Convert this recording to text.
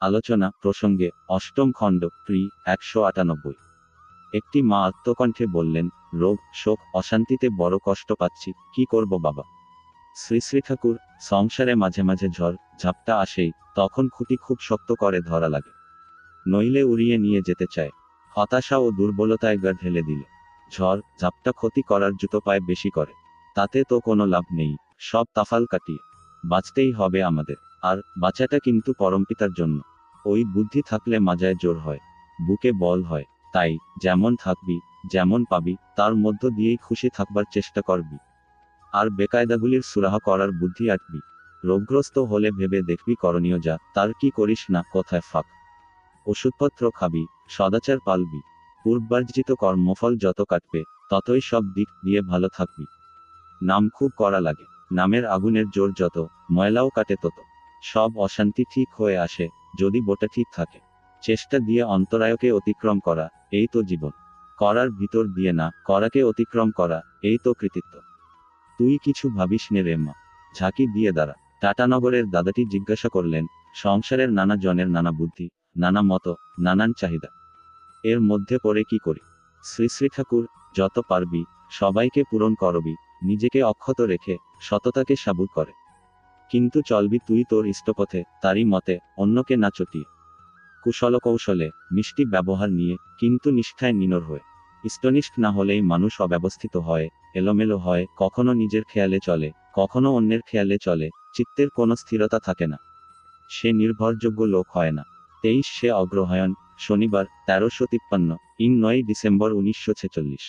আলোচনা প্রসঙ্গে অষ্টম খণ্ড, প্রি, একশো আটানব্বই। একটি মা আত্মকণ্ঠে বললেন, রোগ, শোক, অশান্তিতে বড় কষ্ট পাচ্ছি, কি করব বাবা? শ্রী শ্রী ঠাকুর, সংসারে মাঝে মাঝে ঝড়, ঝাপটা আসেই, তখন খুঁটি খুব শক্ত করে ধরা লাগে। নইলে উড়িয়ে নিয়ে যেতে চায়। হতাশা ও দুর্বলতায় গা ঢেলে দিলে। ঝড়, ঝাপটা ক্ষতি করার জুতো পায় বেশি করে। তাতে তো কোনো লাভ নেই। সব তাফাল কাটিয়ে। বাঁচতেই হবে আমাদের। আর, বাঁচাটা কিন্তু পরমপিতার জন্য। ওই বুদ্ধি থাকলে মাজায় জোর হয়, বুকে বল হয়। তাই, যেমন থাকবি, যেমন পাবি, তার মধ্য দিয়েই খুশি থাকবার চেষ্টা করবি। আর বেকায়দাগুলির সুরাহা করার বুদ্ধি আটবি। রোগগ্রস্ত হলে ভেবে দেখবি করণীয় যা, তার কি করিস না, কোথায় ফাঁক। ওষুধপত্র খাবি, সদাচার পালবি। পূর্বার্জিত কর্মফল যত কাটবে, ততই সব দিক দিয়ে ভালো থাকবি। নাম খুব করা লাগে। নামের আগুনের জোর যত, ময়লাও কাটে তত। সব অশান্তি ঠিক হয়ে আসে, যদি বোটা ঠিক থাকে। চেষ্টা দিয়ে অন্তরায়কে অতিক্রম করা, এই তো জীবন। করার ভিতর দিয়ে না, করাকে অতিক্রম করা, এই তো কৃতিত্ব। তুই কিছু ভাবিস নে রে মা। ঝাঁকি দিয়ে দাঁড়া। টাটানগরের দাদাটি জিজ্ঞাসা করলেন, সংসারের নানা জনের নানা বুদ্ধি, নানা মত, নানান চাহিদা। এর মধ্যে পড়ে কি করি? শ্রী শ্রী ঠাকুর, যত পারবি, সবাইকে পূরণ করবি নিজেকে অক্ষত রেখে সততাকে সাবুত করে। কিন্তু চলবি তুই তোর ইষ্টপথে, তারই মতে অন্যকে না চটিয়ে। কুশল কৌশলে মিষ্টি ব্যবহার নিয়ে কিন্তু নিষ্ঠায় নিনর হয়ে। ইষ্টনিষ্ঠ না হলেই মানুষ অব্যবস্থিত হয়, এলোমেলো হয়, কখনো নিজের খেয়ালে চলে, কখনো অন্যের খেয়ালে চলে, চিত্তের কোনো স্থিরতা থাকে না। সে নির্ভরযোগ্য লোক হয় না। তেইশ সে অগ্রহায়ণ, শনিবার, তেরোশো তিপ্পান্ন ইং নয় ডিসেম্বর উনিশশো ছেচল্লিশ।